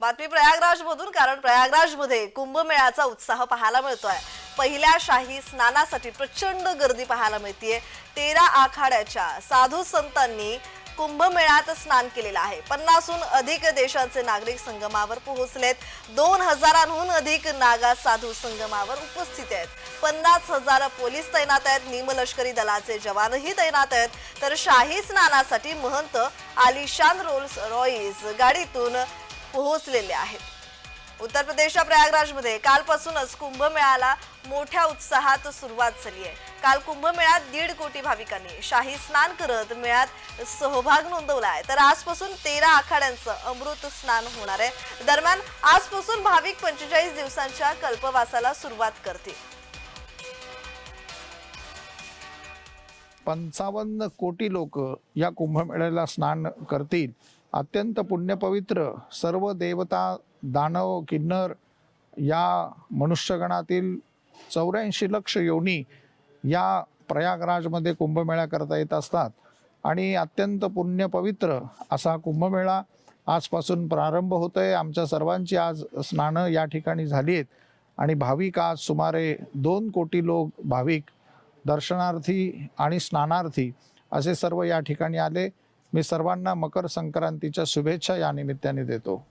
बातमी प्रयागराज मधून कारण प्रयागराजमध्ये कुंभमेळ्याचा उत्साह पाहायला मिळतोय. पहिल्या शाही स्नानासाठी प्रचंड गर्दी पाहायला मिळतीये. तेरा आखाड्याच्या साधू संतांनी कुंभमेळ्यात स्नान केलेलं आहे. पन्नासहून अधिक देशांचे नागरिक संगमावर पोहोचलेत. दोन हजारांहून अधिक नागा साधू संगमावर उपस्थित आहेत. पन्नास हजार पोलीस तैनात आहेत. निमलष्करी दलाचे जवानही तैनात आहेत. तर शाही स्नानासाठी महंत आलिशान रोल्स रॉईस गाडीतून पोहोचलेले आहेत. उत्तर प्रदेशच्या प्रयागराजमध्ये कालपासूनच कुंभमेळ्याला मोठ्या उत्साहात सुरुवात झाली आहे. काल कुंभमेळ्यात दीड कोटी भाविकांनी शाही स्नान करत मेळ्यात सहभाग नोंदवला आहे. तर आजपासून तेरा आखाड्यांचं अमृत स्नान होणार आहे. दरम्यान आजपासून भाविक पंचेचाळीस दिवसांच्या कल्पवासाला सुरुवात करतील. पंचावन्न कोटी लोक या कुंभमेळ्याला स्नान करतील. अत्यंत पुण्यपवित्र सर्व देवता दानव किन्नर या मनुष्यगणातील चौऱ्याऐंशी लक्ष योनी या प्रयागराजमध्ये कुंभमेळा करता येत असतात. आणि अत्यंत पुण्यपवित्र असा कुंभमेळा आजपासून प्रारंभ होत आहे आमच्या सर्वांची आज स्नानं या ठिकाणी झाली आहेत आणि भाविक आज सुमारे दोन कोटी लोक भाविक दर्शनार्थी आणि स्नानार्थी असे सर्व या ठिकाणी आले. मी सर्वांना मकर संक्रांतीच्या शुभेच्छा या निमित्ताने देतो.